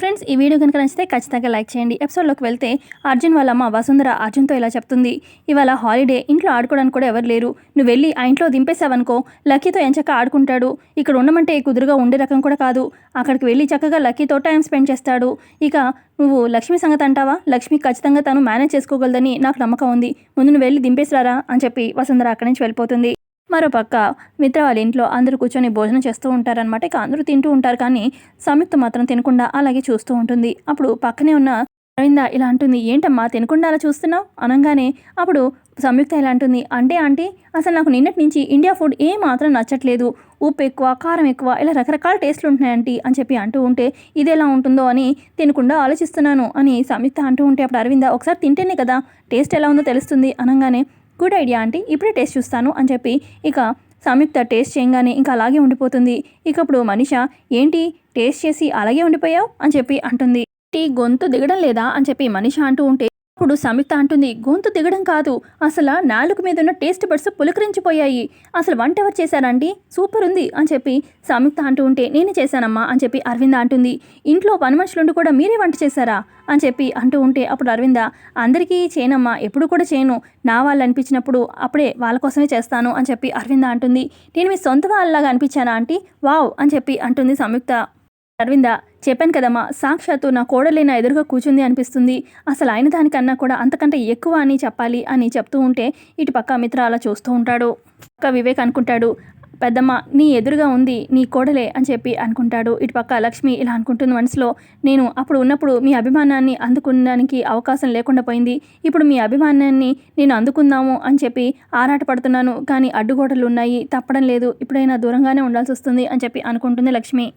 Friends ఈ video కనుక నచ్చితే ఖచ్చితంగా లైక్ చేయండి. ఎపిసోడ్లోకి వెళ్తే అర్జున్ వాళ్ళ అమ్మ వసుంధర అర్జున్తో ఇలా చెప్తుంది. ఇవాళ హాలిడే ఇంట్లో ఆడుకోవడానికి కూడా ఎవరు లేరు. నువ్వు వెళ్ళి ఆ ఇంట్లో దింపేశావనుకో లక్కీతో ఎంచక్క ఆడుకుంటాడు. ఇక్కడ ఉండమంటే కుదురుగా ఉండే రకం కూడా కాదు. అక్కడికి వెళ్ళి చక్కగా లక్కీతో టైం స్పెండ్ చేస్తాడు. ఇక నువ్వు లక్ష్మి సంగతి అంటావా? లక్ష్మి ఖచ్చితంగా తను మేనేజ్ చేసుకోగలదని నాకు నమ్మకం ఉంది. ముందు నువ్వు వెళ్ళి దింపేసిరారా అని చెప్పి వసుంధర అక్కడి నుంచి వెళ్ళిపోతుంది. మరోపక్క మిత్ర వాళ్ళ ఇంట్లో అందరూ కూర్చొని భోజనం చేస్తూ ఉంటారనమాట ఇక అందరూ తింటూ ఉంటారు కానీ సంయుక్త మాత్రం తినకుండా అలాగే చూస్తూ ఉంటుంది. అప్పుడు పక్కనే ఉన్న అరవింద ఇలా అంటుంది ఏంటమ్మా తినకుండా అలా చూస్తున్నావు? అనగానే అప్పుడు సంయుక్త ఇలా అంటుంది అంటే ఆంటీ అసలు నాకు నిన్నటి నుంచి ఇండియా ఫుడ్ ఏ మాత్రం నచ్చట్లేదు. ఉప్పు ఎక్కువ కారం ఎక్కువ ఇలా రకరకాల టేస్ట్లు ఉంటున్నాయంటీ అని చెప్పి అంటూ ఉంటే ఇది ఎలా ఉంటుందో అని తినకుండా ఆలోచిస్తున్నాను అని సంయుక్త అంటూ ఉంటే అప్పుడు అరవింద ఒకసారి తింటేనే కదా టేస్ట్ ఎలా ఉందో తెలుస్తుంది అనగానే గుడ్ ఐడియా ఆంటీ ఇప్పుడే టేస్ట్ చూస్తాను అని చెప్పి ఇక సంయుక్త టేస్ట్ చేయగానే ఇంకా అలాగే ఉండిపోతుంది. ఇక అప్పుడు మనిష ఏంటి? టేస్ట్ చేసి అలాగే ఉండిపోయావు? అని చెప్పి అంటుంది. టీ గొంతు దిగడం లేదా? అని చెప్పి మనిష అంటూ ఉంటే అప్పుడు సంయుక్త అంటుంది గొంతు దిగడం కాదు. అసలు నాలుగు మీద ఉన్న టేస్ట్ బడ్స్ పులకరించిపోయాయి. అసలు వంట ఎవరు చేశారండి? సూపర్ ఉంది అని చెప్పి సంయుక్త అంటూ ఉంటే నేనే చేశానమ్మా అని చెప్పి అరవింద అంటుంది ఇంట్లో పని మనుషులుండి కూడా మీరే వంట చేశారా? అని చెప్పి అంటూ ఉంటే అప్పుడు అరవింద అందరికీ చేయనమ్మా ఎప్పుడు కూడా చేయను. నా వాళ్ళు అనిపించినప్పుడు అప్పుడే వాళ్ళ కోసమే చేస్తాను అని చెప్పి అరవింద అంటుంది నేను మీ సొంత వాళ్ళలాగా అనిపించానా ఆంటీ? వావ్ అని చెప్పి అంటుంది సంయుక్త అరవింద చెప్పాను కదమ్మా సాక్షాత్తు నా కోడలే నా ఎదురుగా కూర్చుంది అనిపిస్తుంది. అసలు ఆయన దానికన్నా కూడా అంతకంటే ఎక్కువ అని చెప్పాలి అని చెప్తూ ఉంటే ఇటు పక్క మిత్ర అలా చూస్తూ ఉంటాడు. పక్క వివేక్ అనుకుంటాడు పెద్దమ్మ నీ ఎదురుగా ఉంది నీ కోడలే అని చెప్పి అనుకుంటాడు. ఇటు పక్క లక్ష్మి ఇలా అనుకుంటుంది మనసులో నేను అప్పుడు ఉన్నప్పుడు మీ అభిమానాన్ని అందుకునడానికి అవకాశం లేకుండా పోయింది. ఇప్పుడు మీ అభిమానాన్ని నేను అందుకుందాము అని చెప్పి ఆరాటపడుతున్నాను కానీ అడ్డుగోడలు ఉన్నాయి తప్పడం లేదు ఇప్పుడైనా దూరంగానే ఉండాల్సి వస్తుంది అని చెప్పి అనుకుంటుంది లక్ష్మి.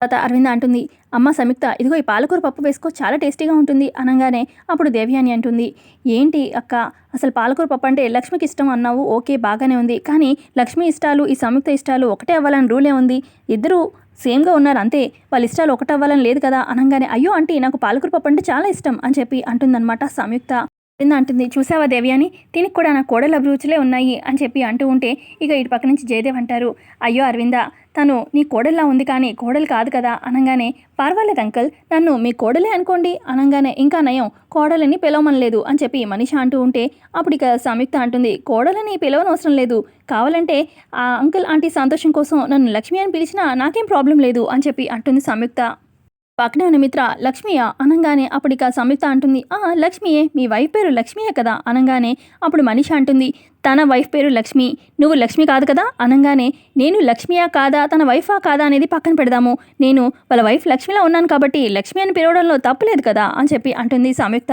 తర్వాత అరవింద అంటుంది అమ్మ సంయుక్త ఇదిగో ఈ పాలకూర పప్పు వేసుకో చాలా టేస్టీగా ఉంటుంది అనగానే అప్పుడు దేవ్యాని అంటుంది ఏంటి అక్క అసలు పాలకూర పప్పు అంటే లక్ష్మికి ఇష్టం అన్నావు ఓకే బాగానే ఉంది కానీ లక్ష్మి ఇష్టాలు ఈ సంయుక్త ఇష్టాలు ఒకటే అవ్వాలని రూలే ఉంది ఇద్దరు సేమ్గా ఉన్నారు అంతే వాళ్ళ ఇష్టాలు ఒకటి అవ్వాలని లేదు కదా అనగానే అయ్యో అంటే నాకు పాలకూర పప్పు అంటే చాలా ఇష్టం అని చెప్పి అంటుందన్నమాట సంయుక్త. అరవింద అంటుంది చూసావా దేవి అని? దీనికి కూడా నా కోడల అభిరుచులే ఉన్నాయి అని చెప్పి అంటూ ఉంటే ఇక ఇటు పక్క నుంచి జయదేవ్ అంటారు అయ్యో అరవింద తను నీ కోడల్లా ఉంది కానీ కోడలు కాదు కదా అనగానే పర్వాలేదు అంకల్ నన్ను మీ కోడలే అనుకోండి అనగానే ఇంకా నయం కోడలని పిలవమనలేదు అని చెప్పి మనిష అంటూ ఉంటే అప్పుడు ఇక సంయుక్త అంటుంది కోడలని పిలవనవసరం లేదు కావాలంటే ఆ అంకుల్ ఆంటీ సంతోషం కోసం నన్ను లక్ష్మి అని పిలిచినా నాకేం ప్రాబ్లం లేదు అని చెప్పి అంటుంది సంయుక్త. పక్కనే మిత్ర లక్ష్మియా అనగానే అప్పుడు సంయుక్త అంటుంది ఆ లక్ష్మియే మీ వైఫ్ పేరు లక్ష్మియే కదా? అనగానే అప్పుడు మనిషి అంటుంది తన వైఫ్ పేరు లక్ష్మి నువ్వు లక్ష్మి కాదు కదా? అనగానే నేను లక్ష్మియా కాదా తన వైఫా కాదా అనేది పక్కన పెడదాము. నేను వాళ్ళ వైఫ్ లక్ష్మిలా ఉన్నాను కాబట్టి లక్ష్మి అని పిలవడంలో తప్పులేదు కదా? అని చెప్పి అంటుంది సంయుక్త.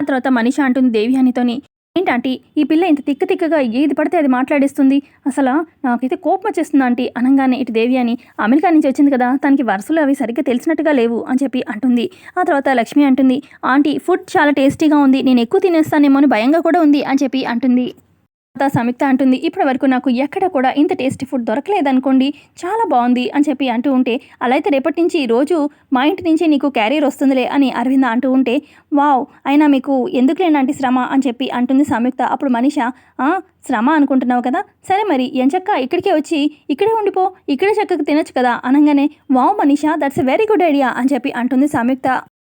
ఆ తర్వాత మనిషి అంటుంది దేవి అనితోని ఏంటంటీ ఈ పిల్ల ఇంత తిక్క తిక్కగా ఏది పడితే అది మాట్లాడేస్తుంది. అసలు నాకైతే కోపం వచ్చేస్తుంది ఆంటీ. అనగానే ఇటు దేవి అని అమెరికా నుంచి వచ్చింది కదా తనకి వరుసలు అవి సరిగ్గా తెలిసినట్టుగా లేవు అని చెప్పి అంటుంది. ఆ తర్వాత లక్ష్మి అంటుంది ఆంటీ ఫుడ్ చాలా టేస్టీగా ఉంది. నేను ఎక్కువ తినేస్తానేమో అని భయంగా కూడా ఉంది అని చెప్పి అంటుంది. సంయుక్త అంటుంది ఇప్పటి వరకు నాకు ఎక్కడ కూడా ఇంత టేస్టీ ఫుడ్ దొరకలేదనుకోండి చాలా బాగుంది అని చెప్పి అంటూ ఉంటే అలా అయితే రేపటి నుంచి రోజు మా ఇంటి నుంచి నీకు క్యారియర్ వస్తుందిలే అని అరవింద అంటూ ఉంటే వావ్ అయినా మీకు ఎందుకులేనంటి శ్రమ? అని చెప్పి అంటుంది సంయుక్త అప్పుడు మనిష "ఆ, శ్రమ అనుకుంటున్నావు కదా? సరే మరి ఎంచక్క ఇక్కడికే వచ్చి ఇక్కడే ఉండిపో ఇక్కడే చక్కగా తినొచ్చు కదా? అనగానే wow Manisha that's very good idea అని చెప్పి అంటుంది సంయుక్త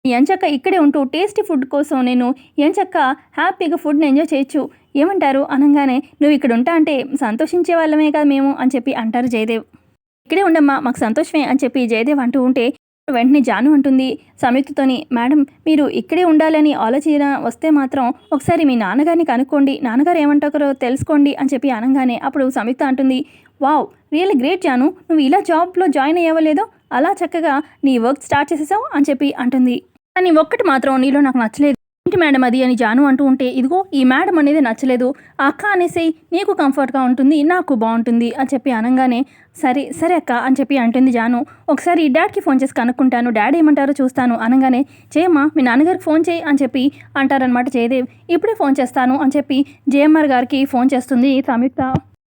ఎంచక్క ఇక్కడే ఉంటూ టేస్టీ ఫుడ్ కోసం నేను ఎంచక్క హ్యాపీగా ఫుడ్ని ఎంజాయ్ చేయొచ్చు ఏమంటారు? అనగానే నువ్వు ఇక్కడ ఉంటా అంటే సంతోషించే వాళ్ళమే కదా మేము అని చెప్పి అంటారు జయదేవ్. ఇక్కడే ఉండమ్మా మాకు సంతోషమే అని చెప్పి జయదేవ్ అంటూ ఉంటే వెంటనే జాను అంటుంది. సంయుక్తతోని మేడం మీరు ఇక్కడే ఉండాలని ఆలోచన వస్తే మాత్రం ఒకసారి మీ నాన్నగారిని కనుక్కోండి. నాన్నగారు ఏమంటారో తెలుసుకోండి అని చెప్పి అనగానే అప్పుడు సంయుక్త అంటుంది. Wow really great Janu. నువ్వు ఇలా జాబ్లో జాయిన్ అయ్యవలేదో అలా చక్కగా నీ వర్క్ స్టార్ట్ చేసేసావు అని చెప్పి అంటుంది. కానీ ఒక్కటి మాత్రం నీలో నాకు నచ్చలేదు. ఏంటి మేడం అది అని జాను అంటూ ఉంటే ఇదిగో ఈ మేడం అనేది నచ్చలేదు. ఆ అక్క అనేసి నీకు కంఫర్ట్గా ఉంటుంది నాకు బాగుంటుంది అని చెప్పి అనగానే సరే సరే అక్క అని చెప్పి అంటుంది జాను. ఒకసారి డాడ్కి ఫోన్ చేసి కనుక్కుంటాను డాడీ ఏమంటారో చూస్తాను అనగానే చేయమ్మా మీ నాన్నగారికి ఫోన్ చేయి అని చెప్పి అంటారనమాట జయదేవ్. ఇప్పుడే ఫోన్ చేస్తాను అని చెప్పి జేఎంఆర్ గారికి ఫోన్ చేస్తుంది సంయుక్త.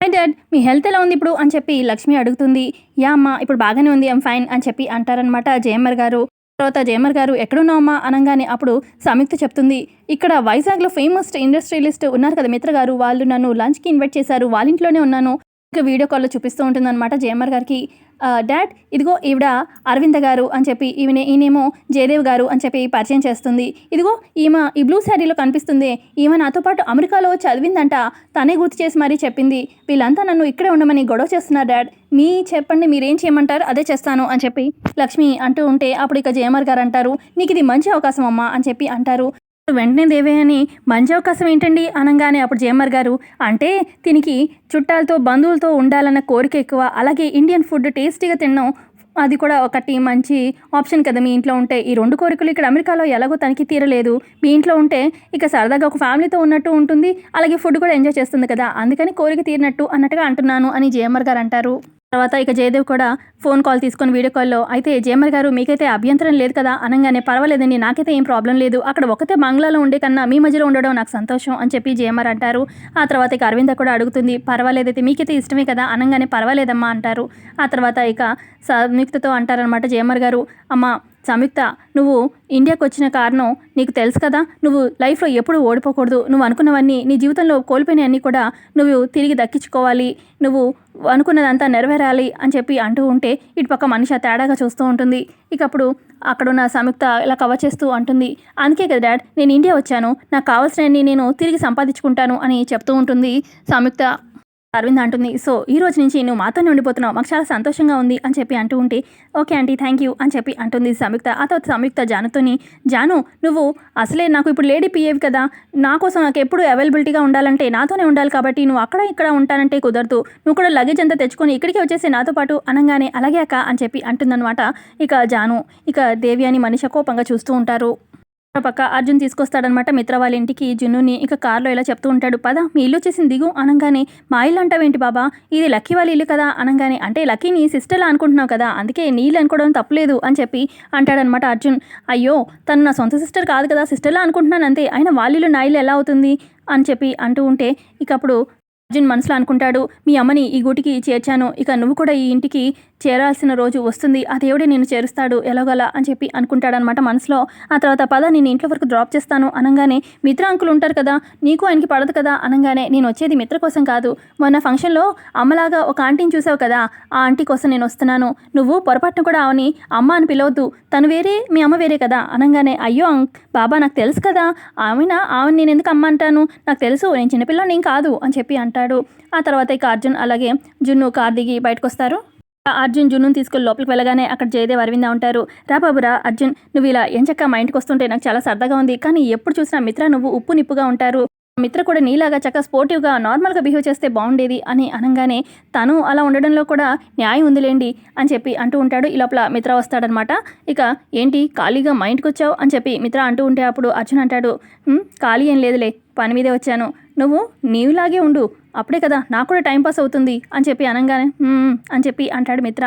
హై డాడ్ మీ హెల్త్ ఎలా ఉంది ఇప్పుడు? అని చెప్పి లక్ష్మి అడుగుతుంది. యా అమ్మ ఇప్పుడు బాగానే ఉంది ఐమ్ ఫైన్ అని చెప్పి అంటారనమాట జేఎంఆర్ గారు. తర్వాత జేమర్ గారు ఎక్కడున్నామా అనగానే అప్పుడు సంయుక్త చెప్తుంది ఇక్కడ వైజాగ్లో ఫేమస్ ఇండస్ట్రియలిస్ట్ ఉన్నారు కదా మిత్ర గారు వాళ్ళు నన్ను లంచ్కి ఇన్వైట్ చేశారు వాళ్ళ ఇంట్లోనే ఉన్నాను. ఇంకా వీడియో కాల్లో చూపిస్తూ ఉంటుంది అనమాట గారికి. డాడ్ ఇదిగో ఈవిడ అరవింద గారు అని చెప్పి ఈమె ఈయనేమో జయదేవ్ గారు అని చెప్పి పరిచయం చేస్తుంది. ఇదిగో ఈమె ఈ బ్లూ శారీలో కనిపిస్తుంది. ఈమె నాతో పాటు అమెరికాలో చదివిందంట. తనే గుర్తు చేసి మరీ చెప్పింది. వీళ్ళంతా నన్ను ఇక్కడే ఉండమని గొడవ చేస్తున్నారు డాడ్. మీ చెప్పండి మీరేం చేయమంటారు? అదే చేస్తాను అని చెప్పి లక్ష్మి అంటూ ఉంటే అప్పుడు ఇక జయమర్ గారు అంటారు నీకు ఇది మంచి అవకాశం అమ్మా అని చెప్పి అంటారు. వెంటనే దేవే అని మంచి అవకాశం ఏంటండి అనగానే అప్పుడు జేమర్ గారు. అంటే దీనికి చుట్టాలతో బంధువులతో ఉండాలన్న కోరిక ఎక్కువ. అలాగే ఇండియన్ ఫుడ్ టేస్టీగా తినడం అది కూడా ఒకటి మంచి ఆప్షన్ కదా మీ ఇంట్లో ఉంటే. ఈ రెండు కోరికలు ఇక్కడ అమెరికాలో ఎలాగో తనకి తీరలేదు. మీ ఇంట్లో ఉంటే ఇక సరదాగా ఒక ఫ్యామిలీతో ఉన్నట్టు ఉంటుంది. అలాగే ఫుడ్ కూడా ఎంజాయ్ చేస్తుంది కదా. అందుకని కోరిక తీరినట్టు అన్నట్టుగా అంటున్నాను అని జేఎంఆర్ గారు అంటారు. తర్వాత ఇక జయదేవ్ కూడా ఫోన్ కాల్ తీసుకొని వీడియో కాల్లో అయితే జయమర్ గారు మీకైతే అభ్యంతరం లేదు కదా అనగానే పర్వాలేదండి నాకైతే ఏం ప్రాబ్లం లేదు అక్కడ ఒకతే బంగ్లాలో ఉండే కన్నా మీ మధ్యలో ఉండడం నాకు సంతోషం అని చెప్పి జయమర్ అంటారు. ఆ తర్వాత ఇక అరవింద కూడా అడుగుతుంది పర్వాలేదైతే మీకైతే ఇష్టమే కదా అనగానే పర్వాలేదమ్మా అంటారు. ఆ తర్వాత ఇక సంయుక్తతో అంటారనమాట జయమర్ గారు అమ్మ సంయుక్త నువ్వు ఇండియాకు వచ్చిన కారణం నీకు తెలుసు కదా. నువ్వు లైఫ్లో ఎప్పుడు ఓడిపోకూడదు. నువ్వు అనుకున్నవన్నీ నీ జీవితంలో కోల్పోయినవన్నీ కూడా నువ్వు తిరిగి దక్కించుకోవాలి. నువ్వు అనుకున్నదంతా నెరవేరాలి అని చెప్పి అంటూ ఉంటే ఇటు పక్క మనిషి తేడాగా చూస్తూ ఉంటుంది. ఇక అప్పుడు అక్కడున్న సంయుక్త ఇలా కవర్ చేస్తూ అంటుంది. అందుకే కదా డాడ్ నేను ఇండియా వచ్చాను. నాకు కావాల్సినవన్నీ నేను తిరిగి సంపాదించుకుంటాను అని చెప్తూ ఉంటుంది సంయుక్త అరవింద్ అంటుంది సో ఈ రోజు నుంచి నువ్వు మాతోనే ఉండిపోతున్నావు మాకు చాలా సంతోషంగా ఉంది అని చెప్పి అంటూ ఉంటే ఓకే ఆంటీ థ్యాంక్ యూ అని చెప్పి అంటుంది సంయుక్త. ఆ తర్వాత సంయుక్త జానుతోని జాను నువ్వు అసలే నాకు ఇప్పుడు లేడీ పిఏవి కదా నా కోసం నాకు ఎప్పుడు అవైలబిలిటీగా ఉండాలంటే నాతోనే ఉండాలి కాబట్టి నువ్వు అక్కడ ఇక్కడ ఉంటానంటే కుదరదు. నువ్వు కూడా లగేజ్ అంతా తెచ్చుకొని ఇక్కడికి వచ్చేసి నాతో పాటు అనగానే అలాగే అక్క అని చెప్పి అంటుందన్నమాట ఇక జాను. ఇక దేవి అని మనిషి కోపంగా చూస్తూ ఉంటారు. పక్క అర్జున్ తీసుకొస్తాడనమాట మిత్ర వాళ్ళ ఇంటికి జున్నుని. ఇక కార్లో ఇలా చెప్తూ ఉంటాడు. పద మీ ఇల్లు వచ్చేసింది దిగు అనగానే మా ఇల్లు అంటావేంటి బాబా? ఇది లక్కీ వాళ్ళ ఇల్లు కదా అనగానే అంటే లక్కీని సిస్టర్లా అనుకుంటున్నావు కదా అందుకే నీళ్ళు అనుకోవడం తప్పలేదు అని చెప్పి అంటాడనమాట అర్జున్. అయ్యో తను నా సొంత సిస్టర్ కాదు కదా సిస్టర్లా అనుకుంటున్నాను అంతే. అయినా వాళ్ళ ఇల్లు నా ఇల్లు ఎలా అవుతుంది? అని చెప్పి అంటూ ఉంటే ఇక అప్పుడు అర్జున్ మనసులో అనుకుంటాడు మీ అమ్మని ఈ గూటికి చేర్చాను. ఇక నువ్వు కూడా ఈ ఇంటికి చేరాల్సిన రోజు వస్తుంది. ఆ దేవుడే నేను చేరుస్తాడు. ఎలాగోలా అని చెప్పి అనుకుంటాడనమాట మనసులో. ఆ తర్వాత పద నేను ఇంట్లో వరకు డ్రాప్ చేస్తాను. అనగానే మిత్ర అంకులు ఉంటారు కదా నీకు ఆయనకి పడదు కదా? అనగానే నేను వచ్చేది మిత్ర కోసం కాదు. మొన్న ఫంక్షన్లో అమ్మలాగా ఒక ఆంటీని చూసావు కదా ఆ ఆంటీ కోసం నేను వస్తున్నాను. నువ్వు పొరపాటున కూడా ఆమెని అమ్మ అని పిలవద్దు. తను వేరే మీ అమ్మ వేరే కదా. అనగానే అయ్యో అంక్ బాబా నాకు తెలుసు కదా ఆమెన? ఆమె నేను ఎందుకు అమ్మ అంటాను? నాకు తెలుసు నేను చిన్నపిల్లని కాదు అని చెప్పి అంటాడు. ఆ తర్వాత ఇక అర్జున్ అలాగే జున్ను కార్ దిగి బయటకు వస్తారు అర్జున్ జున్ను తీసుకెళ్ళి లోపలికి వెళ్ళగానే అక్కడ జయదేవ్ అరవింద ఉంటారు. రా బాబురా అర్జున్ నువ్వు ఇలా ఎంచక్క మా ఇంటికి వస్తుంటే నాకు చాలా సరదాగా ఉంది. కానీ ఎప్పుడు చూసినా మిత్ర నువ్వు ఉప్పు నిప్పుగా ఉంటారు. మిత్ర కూడా నీలాగా చక్కగా స్పోర్టివ్గా నార్మల్గా బిహేవ్ చేస్తే బాగుండేది అని అనగానే తను అలా ఉండడంలో కూడా న్యాయం ఉందిలేండి అని చెప్పి అంటూ ఉంటాడు. ఈ లోపల మిత్ర వస్తాడనమాట. ఇక ఏంటి ఖాళీగా మా ఇంటికి వచ్చావు అని చెప్పి మిత్ర అంటూ ఉంటే అప్పుడు అర్జున్ అంటాడు. ఖాళీ ఏం లేదులే పని మీదే వచ్చాను. నువ్వు నీవులాగే ఉండు అప్పుడే కదా నాకు కూడా టైంపాస్ అవుతుంది అని చెప్పి అనగానే అని చెప్పి అంటాడు మిత్ర.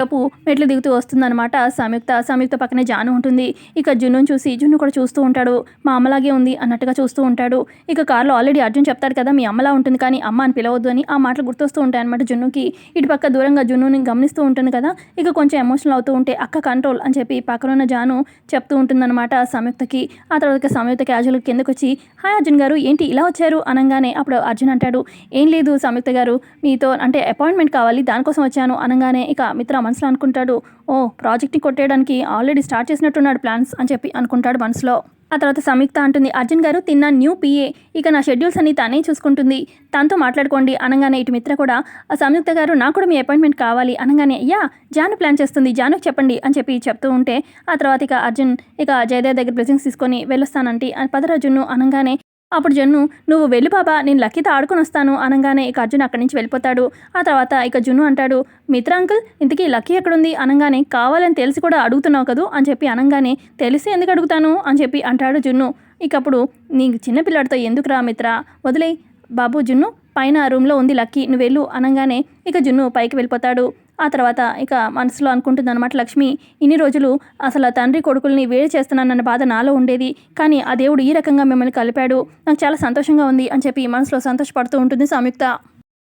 కపు మెట్లు దిగుతూ వస్తుందన్నమాట సంయుక్త సంయుక్త పక్కనే జాను ఉంటుంది ఇక జున్నును చూసి జున్ను కూడా చూస్తూ ఉంటాడు మా అమ్మలాగే ఉంది అన్నట్టుగా చూస్తూ ఉంటాడు ఇక కార్లో ఆల్రెడీ అర్జున్ చెప్తాడు కదా మీ అమ్మలా ఉంటుంది కానీ అమ్మ అని పిలవద్దు అని ఆ మాటలు గుర్తొస్తూ ఉంటాయి అనమాట జున్నుకి ఇటు పక్క దూరంగా జున్నుని గమనిస్తూ ఉంటుంది కదా ఇక కొంచెం ఎమోషనల్ అవుతూ ఉంటే అక్క కంట్రోల్ అని చెప్పి పక్కన ఉన్న జాను చెప్తూ ఉంటుందన్నమాట సంయుక్తకి ఆ తర్వాత సంయుక్త క్యాజువల్ కిందకు వచ్చి హాయ్ అర్జున్ గారు ఏంటి ఇలా వచ్చారు అనగానే అప్పుడు అర్జున్ అంటాడు ఏం లేదు సంయుక్త గారు మీతో అంటే అపాయింట్మెంట్ కావాలి దానికోసం వచ్చాను అనగానే ఇక మిత్ర మనసులో అనుకుంటాడు ఓ ప్రాజెక్ట్ని కొట్టేయడానికి ఆల్రెడీ స్టార్ట్ చేసినట్టున్నాడు ప్లాన్స్ అని చెప్పి అనుకుంటాడు మనసులో. ఆ తర్వాత సంయుక్త అంటుంది అర్జున్ గారు తిన్న న్యూ పిఏ ఇక నా షెడ్యూల్స్ అన్ని తానే చూసుకుంటుంది. తనతో మాట్లాడుకోండి అనగానే ఇటు మిత్ర కూడా ఆ సంయుక్త గారు నాకు కూడా మీ అపాయింట్మెంట్ కావాలి అనగానే యా జాను ప్లాన్ చేస్తుంది జానుకి చెప్పండి అని చెప్పి చెప్తూ ఉంటే ఆ తర్వాత ఇక అర్జున్ ఇక జయదేవ్ దగ్గర బ్లెస్సింగ్స్ తీసుకొని వెళ్ళొస్తానంటే పదరాజును అనగానే అప్పుడు జున్ను నువ్వు వెళ్ళు బాబా నేను లక్కీతో ఆడుకొని వస్తాను అనగానే ఇక అర్జున్ అక్కడి నుంచి వెళ్ళిపోతాడు. ఆ తర్వాత ఇక జున్ను అంటాడు మిత్ర అంకుల్ ఇంతకీ లక్కీ ఎక్కడుంది? అనగానే కావాలని తెలిసి కూడా అడుగుతున్నావు కదూ అని చెప్పి అనగానే తెలిసి ఎందుకు అడుగుతాను? అని చెప్పి అంటాడు జున్ను. ఇక అప్పుడు నీకు చిన్నపిల్లాడితో ఎందుకు రా మిత్ర? వదిలే బాబు జున్ను పైన రూమ్లో ఉంది లక్కీ నువ్వు వెళ్ళు అనగానే ఇక జున్ను పైకి వెళ్ళిపోతాడు. ఆ తర్వాత ఇక మనసులో అనుకుంటుంది అనమాట లక్ష్మి ఇన్ని రోజులు అసలు ఆ తండ్రి కొడుకుల్ని వేడి చేస్తున్నానన్న బాధ నాలో ఉండేది. కానీ ఆ దేవుడు ఈ రకంగా మిమ్మల్ని కలిపాడు. నాకు చాలా సంతోషంగా ఉంది అని చెప్పి మనసులో సంతోషపడుతూ ఉంటుంది సంయుక్త.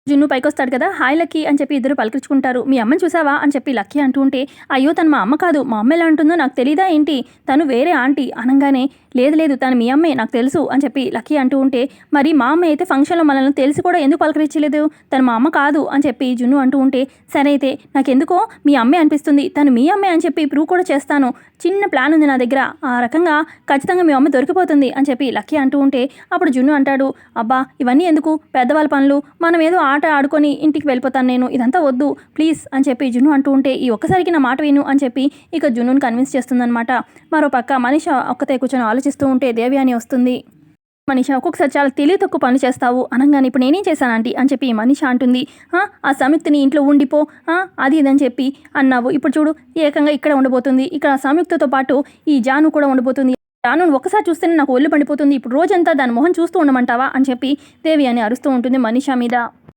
జున్ను పైకొస్తాడు కదా హాయ్ లక్కీ అని చెప్పి ఇద్దరు పలకరించుకుంటారు. మీ అమ్మని చూసావా? అని చెప్పి లక్కీ అంటూ ఉంటే అయ్యో తను మా అమ్మ కాదు. మా అమ్మ ఎలా అంటుందో నాకు తెలీదా ఏంటి? తను వేరే ఆంటీ. అనగానే లేదు లేదు తను మీ అమ్మే నాకు తెలుసు. అని చెప్పి లక్కీ అంటూ ఉంటే మరి మా అమ్మ అయితే ఫంక్షన్లో మనల్ని తెలిసి కూడా ఎందుకు పలకరించలేదు? తను మా అమ్మ కాదు. అని చెప్పి జున్ను అంటూ ఉంటే సరే అయితే నాకెందుకో మీ అమ్మే అనిపిస్తుంది. తను మీ అమ్మే అని చెప్పి ప్రూవ్ కూడా చేస్తాను. చిన్న ప్లాన్ ఉంది నా దగ్గర. ఆ రకంగా ఖచ్చితంగా మీ అమ్మ దొరికిపోతుంది. అని చెప్పి లక్కీ అంటూ ఉంటే అప్పుడు జున్ను అంటాడు అబ్బా ఇవన్నీ ఎందుకు? పెద్దవాళ్ళ పనులు. మనం ఏదో ఆట ఆడుకొని ఇంటికి వెళ్ళిపోతాను నేను ఇదంతా వద్దు ప్లీజ్ అని చెప్పి జున్ను అంటూ ఉంటే ఈ ఒక్కసారికి నా మాట విను అని చెప్పి ఇక జున్నుని కన్విన్స్ చేస్తుందనమాట మరో పక్క మనిష ఒక్కతే కూర్చొని ఆలోచిస్తూ ఉంటే దేవి అని వస్తుంది. మనిష ఒక్కొక్కసారి చాలా తెలివి తక్కువ పనులు చేస్తావు అనగానే ఇప్పుడు నేనేం చేశాను అని చెప్పి మనిష అంటుంది. "ఆ, ఆ ఇంట్లో ఉండిపో అది ఇదని చెప్పి అన్నావు. ఇప్పుడు చూడు ఏకంగా ఇక్కడ ఉండబోతుంది. ఇక్కడ సంయుక్తతో పాటు ఈ జాను కూడా ఉండబోతుంది. జాను ఒకసారి చూస్తేనే నాకు ఒళ్ళు పడిపోతుంది. ఇప్పుడు రోజంతా దాని మొహం చూస్తూ ఉండమంటావా? అని చెప్పి దేవి అని అరుస్తూ ఉంటుంది మనిష మీద.